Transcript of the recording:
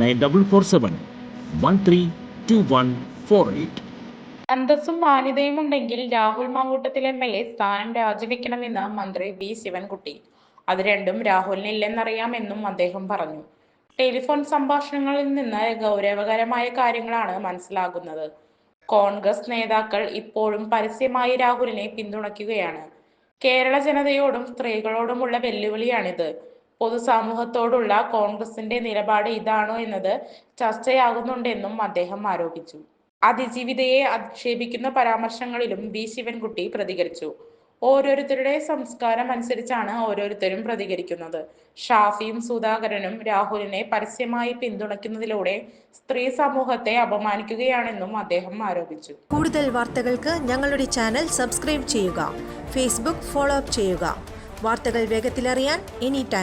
nine double four seven one three two one four eight. അന്തസ്സും മാന്യതയും ഉണ്ടെങ്കിൽ Rahul Mamkootathil M L A സ്ഥാനം രാജിവെക്കണമെന്ന് മന്ത്രി വി ശിവൻകുട്ടി. അത് രണ്ടും രാഹുലിനില്ലെന്നറിയാമെന്നും അദ്ദേഹം പറഞ്ഞു. ടെലിഫോൺ സംഭാഷണങ്ങളിൽ നിന്ന് ഗൗരവകരമായ കാര്യങ്ങളാണ് മനസ്സിലാകുന്നത്. കോൺഗ്രസ് നേതാക്കൾ ഇപ്പോഴും പരസ്യമായി രാഹുലിനെ പിന്തുണയ്ക്കുകയാണ്. കേരള ജനതയോടും സ്ത്രീകളോടുമുള്ള വെല്ലുവിളിയാണിത്. പൊതുസമൂഹത്തോടുള്ള കോൺഗ്രസിന്റെ നിലപാട് ഇതാണോ എന്നത് ചർച്ചയാകുന്നുണ്ടെന്നും അദ്ദേഹം ആരോപിച്ചു. അതിജീവിതയെ അധിക്ഷേപിക്കുന്ന പരാമർശങ്ങളിലും വി. ശിവൻകുട്ടി പ്രതികരിച്ചു. ഓരോരുത്തരുടെ സംസ്കാരം അനുസരിച്ചാണ് ഓരോരുത്തരും പ്രതികരിക്കുന്നത്. ഷാഫിയും സുധാകരനും രാഹുലിനെ പരസ്യമായി പിന്തുണയ്ക്കുന്നതിലൂടെ സ്ത്രീ സമൂഹത്തെ അപമാനിക്കുകയാണെന്നും അദ്ദേഹം ആരോപിച്ചു. കൂടുതൽ വാർത്തകൾക്ക് ഞങ്ങളുടെ ചാനൽ സബ്സ്ക്രൈബ് ചെയ്യുക. ഫേസ്ബുക്ക് ഫോളോ അപ്പ് ചെയ്യുക. വാർത്തകൾ വേഗത്തിലറിയാൻ എനി ടൈം